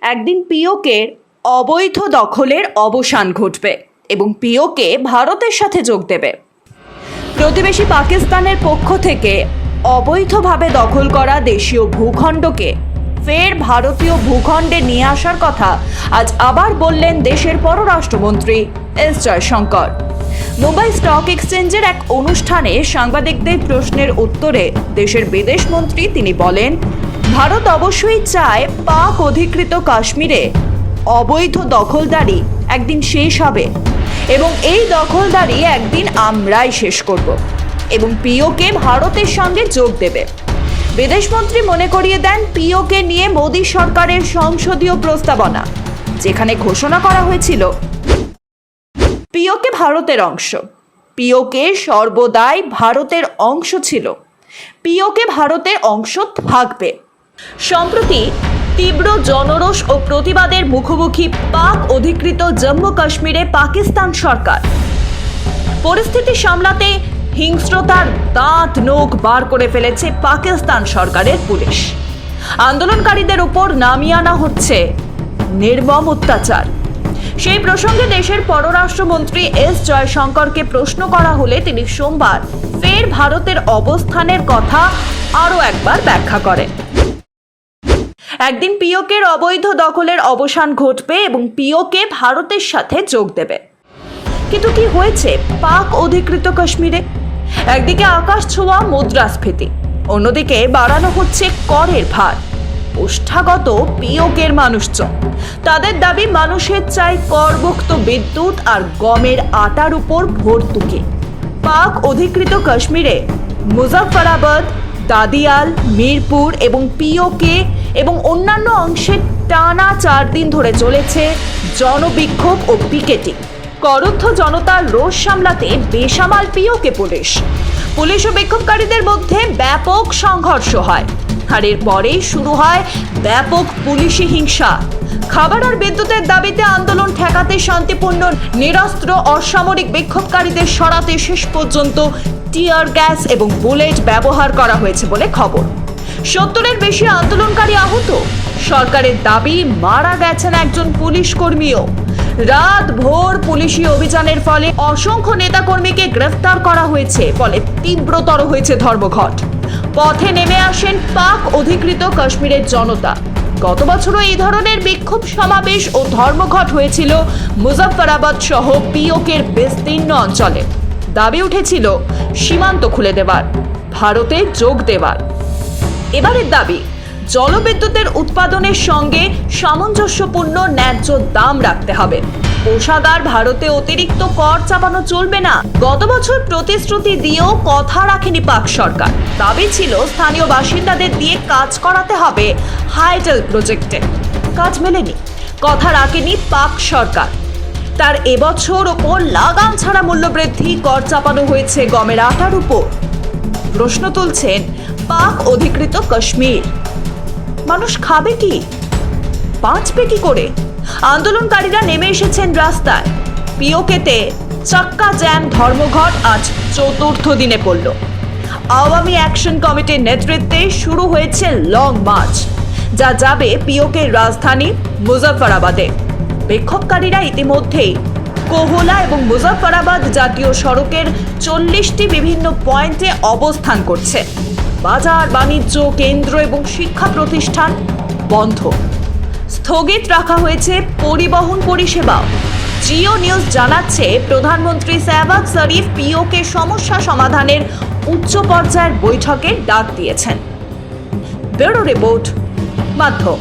একদিন পিওকের অবৈধ দখলের অবসান ঘটবে এবং পিওকে ভারতের সাথে যোগ দেবে। প্রতিবেশী পাকিস্তানের পক্ষ থেকে অবৈধভাবে দখল করা দেশীয় ভূখণ্ডকে ফের ভারতীয় ভূখণ্ডে নিয়ে আসার কথা আজ আবার বললেন দেশের পররাষ্ট্রমন্ত্রী এস জয়শঙ্কর। মুম্বাই স্টক এক্সচেঞ্জের এক অনুষ্ঠানে সাংবাদিকদের প্রশ্নের উত্তরে দেশের বিদেশ মন্ত্রী তিনি বলেন ভারত অবশ্যই চায় পাক অধিকৃত কাশ্মীরে অবৈধ দখলদারি একদিন শেষ হবে এবং এই দখলদারি একদিন আমরাই শেষ করব এবং পিওকে ভারতের সঙ্গে যোগ দেবে। বিদেশমন্ত্রী মনে করিয়ে দেন পিওকে নিয়ে মোদী সরকারের সংসদীয় প্রস্তাবনা, যেখানে ঘোষণা করা হয়েছিল। পিওকে ভারতের অংশ। পিওকে সর্বদাই ভারতের অংশ ছিল। পিওকে ভারতের অংশ থাকবে। সম্প্রতি তীব্র জনরোষ ও প্রতিবাদের মুখোমুখি পাক অধিকৃত জম্মু কাশ্মীরে পাকিস্তান সরকার। পরিস্থিতি সামলাতে হিংস্রতার দাঁত নোখ বার করে ফেলেছে পাকিস্তান সরকারের পুলিশ। আন্দোলনকারীদের উপর নামিয়ে আনা হচ্ছে নির্মম অত্যাচার। সেই প্রসঙ্গে দেশের পররাষ্ট্রমন্ত্রী এস জয়শঙ্করকে প্রশ্ন করা হলে তিনি সোমবার ফের ভারতের অবস্থানের কথা আরও একবার ব্যাখ্যা করেন। একদিন পিওকের অবৈধ দখলের অবসান ঘটবে এবং পিওকে ভারতের সাথে যোগ দেবে। কিন্তু কি হয়েছে? পাক অধিকৃত কাশ্মীরে? একদিকে আকাশ ছোঁয়া মুদ্রাস্ফীতি, অন্যদিকে বাড়ানো হচ্ছে করের ভার। ওষ্ঠাগত পিওকের মানুষজন, তাদের দাবি মানুষের চাই করমুক্ত বিদ্যুৎ আর গমের আটার উপর ভর্তুকি পাক অধিকৃত কাশ্মীরে মুজাফফরাবাদ দাদিয়াল, মিরপুর এবং পিওকে এবং অন্যান্য অংশে টানা চার দিন ধরে চলেছে জনবিক্ষোভ ও পিকেটিং। করুদ্ধ জনতার রোষ সামলাতে বেসামাল পিওকে পুলিশ। পুলিশ ও বিক্ষোভকারীদের মধ্যে ব্যাপক সংঘর্ষ হয়। আর এরপরেই শুরু হয় ব্যাপক পুলিশি হিংসা। খাবার আর বিদ্যুতের দাবিতে আন্দোলন ঠেকাতে শান্তিপূর্ণ, নিরস্ত্র, অসামরিক বিক্ষোভকারীদের সরাতে শেষ পর্যন্ত টিয়ার গ্যাস এবং বুলেট ব্যবহার করা হয়েছে বলে খবর। সত্তরের বেশি আন্দোলনকারী আহত। সরকারের দাবি, মারা গেছেন একজন পুলিশ কর্মীও। রাত ভোর পুলিশি অভিযানের ফলে অসংখ্য নেতাকর্মীকে গ্রেফতার করা হয়েছে ফলে তীব্রতর হয়েছে ধর্মঘট। পথে নেমে আসেন পাক অধিকৃত কাশ্মীরের জনতা। গত বছরও এই ধরনের বিক্ষোভ সমাবেশ ও ধর্মঘট হয়েছিল মুজফফরাবাদ সহ পিওকের বিস্তীর্ণ অঞ্চলে। দাবি উঠেছিল সীমান্ত খুলে দেবার ভারতে যোগ দেবার এবারের দাবি, জলবিদ্যুতের উৎপাদনের সঙ্গে সামঞ্জস্যপূর্ণ ন্যায্য দাম রাখতে হবে। কোষাগার ভারতে অতিরিক্ত কর চাপানো চলবে না। গত বছর প্রতিশ্রুতি দিয়েও কথা রাখেনি পাক সরকার। দাবি ছিল স্থানীয় বাসিন্দাদের দিয়ে কাজ করাতে হবে হাইটেল প্রজেক্টে। কাজ মেলেনি। কথা রাখেনি পাক সরকার। তার এবছর ওপর লাগাম ছাড়া মূল্যবৃদ্ধি, কর চাপানো হয়েছে গমের আটার উপর। প্রশ্ন তুলছেন পাক অধিকৃত কাশ্মীর। মানুষ খাবে কি? বাঁচবে কি করে? আন্দোলনকারীরা নেমে এসেছেন রাস্তায়। পিওকেতে চাক্কা জ্যাম ধর্মঘট আজ চতুর্থ দিনে পড়ল। আওয়ামী অ্যাকশন কমিটির নেতৃত্বে শুরু হয়েছে লং মার্চ। যা যাবে পিওকের রাজধানী মুজফফরাবাদে। বিক্ষোভকারীরা ইতিমধ্যেই কোহলা এবং মুজফফরাবাদ জাতীয় সড়কের চল্লিশটি বিভিন্ন পয়েন্টে অবস্থান করছে। বাজার, বাণিজ্য, কেন্দ্র এবং শিক্ষা প্রতিষ্ঠান বন্ধ। স্থগিত রাখা হয়েছে পরিবহন পরিষেবাও। জিও নিউজ জানাচ্ছে, প্রধানমন্ত্রী শাহবাজ শরীফ পিওকে সমস্যা সমাধানের উচ্চ পর্যায়ের বৈঠকে ডাক দিয়েছেন। ব্যুরো রিপোর্ট, মাধ্যম।